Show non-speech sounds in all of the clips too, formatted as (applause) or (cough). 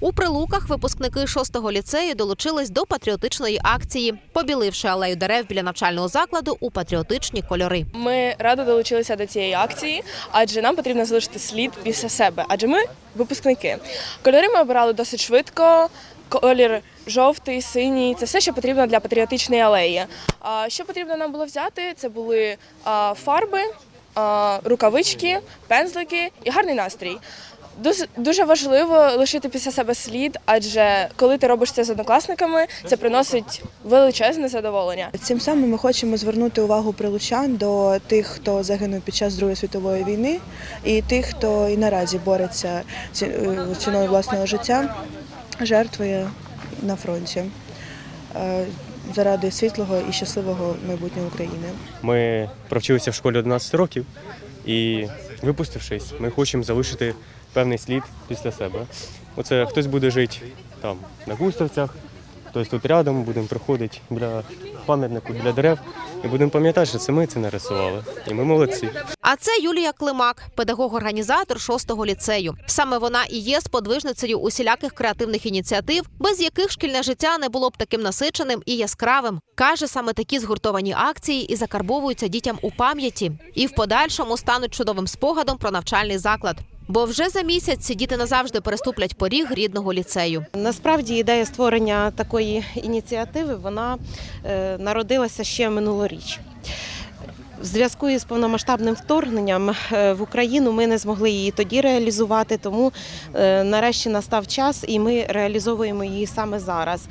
У прилуках випускники шостого ліцею долучились до патріотичної акції, побіливши алею дерев біля навчального закладу у патріотичні кольори. Ми радо долучилися до цієї акції, адже нам потрібно залишити слід після себе, адже ми випускники. Кольори ми обирали досить швидко. Колір жовтий, синій це все, що потрібно для патріотичної алеї. Що потрібно нам було взяти? Це були фарби, рукавички, пензлики і гарний настрій. Дуже, дуже важливо лишити після себе слід, адже коли ти робиш це з однокласниками, це приносить величезне задоволення. Цим самим ми хочемо звернути увагу прилучан до тих, хто загинув під час Другої світової війни, і тих, хто і наразі бореться е, ціною власного життя, жертвує на фронті е, заради світлого і щасливого майбутнього України. Ми провчилися в школі 11 років і, випустившись, ми хочемо залишити певний слід після себе. Оце хтось буде жити там на Густавцях, хтось тут рядом, будемо приходити біля пам'ятнику, біля дерев, і будемо пам'ятати, що це ми це нарисували. І ми молодці. А це Юлія Климак, педагог-організатор шостого ліцею. Саме вона і є сподвижницею усіляких креативних ініціатив, без яких шкільне життя не було б таким насиченим і яскравим. каже, саме такі згуртовані акції і закарбовуються дітям у пам'яті, і в подальшому стануть чудовим спогадом про навчальний заклад. Бо вже за місяць діти назавжди переступлять поріг рідного ліцею. Насправді ідея створення такої ініціативи вона е, народилася ще минулоріч. В зв'язку із повномасштабним вторгненням е, в Україну ми не змогли її тоді реалізувати, тому е, нарешті настав час, і ми реалізовуємо її саме зараз.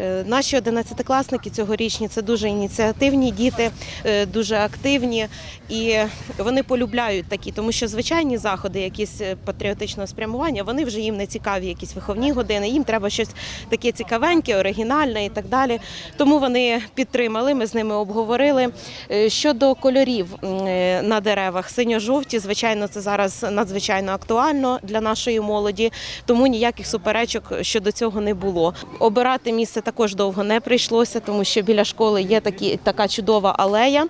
Е, Наші одинадцятикласники цьогорічні це дуже ініціативні діти, дуже активні, і вони полюбляють такі, тому що звичайні заходи, якісь патріотичного спрямування, вони вже їм не цікаві, якісь виховні години. Їм треба щось таке цікавеньке, оригінальне і так далі. Тому вони підтримали. Ми з ними обговорили. Щодо кольорів е, на деревах, синьо-жовті, звичайно, це зараз надзвичайно актуально для нашої молоді, тому ніяких суперечок щодо цього не було. Обирати місце також довго не прийшлося, тому що біля школи є такі, така чудова алея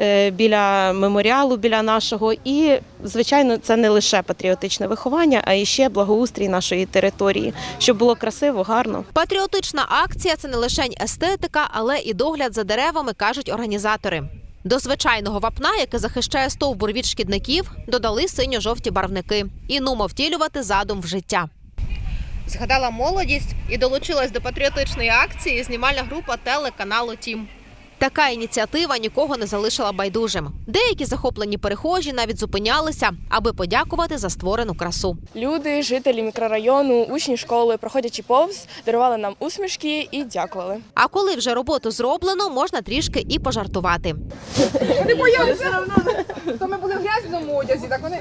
е, біля меморіалу, біля нашого. І, звичайно, це не лише патріотичне виховання, а і ще благоустрій нашої території, щоб було красиво, гарно. Патріотична акція це не лише естетика, але і догляд за деревами, кажуть організатори. До звичайного вапна, яке захищає стовбур від шкідників, додали синьо-жовті барвники і нумо втілювати задум в життя. Згадала молодість і долучилась до патріотичної акції знімальна група телеканалу Тім. Така ініціатива нікого не залишила байдужим. Деякі захоплені перехожі навіть зупинялися, аби подякувати за створену красу. Люди, жителі мікрорайону, учні школи, проходячи повз, дарували нам усмішки і дякували. А коли вже роботу зроблено, можна трішки і пожартувати. Вони боялися. То ми були в грязному одязі, так вони.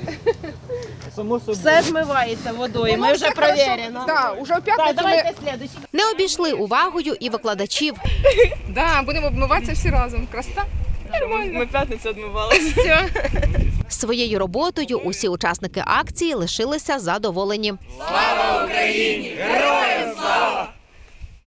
Все змивається водою. Воно все хорошо. Так, уже п'ятницю ми. Не обійшли увагою і викладачів. да, будемо обмиватися всі разом. Красота. Ми п'ятницю одмивалися. (laughs) Своєю роботою усі учасники акції лишилися задоволені. Слава Україні! Героям слава!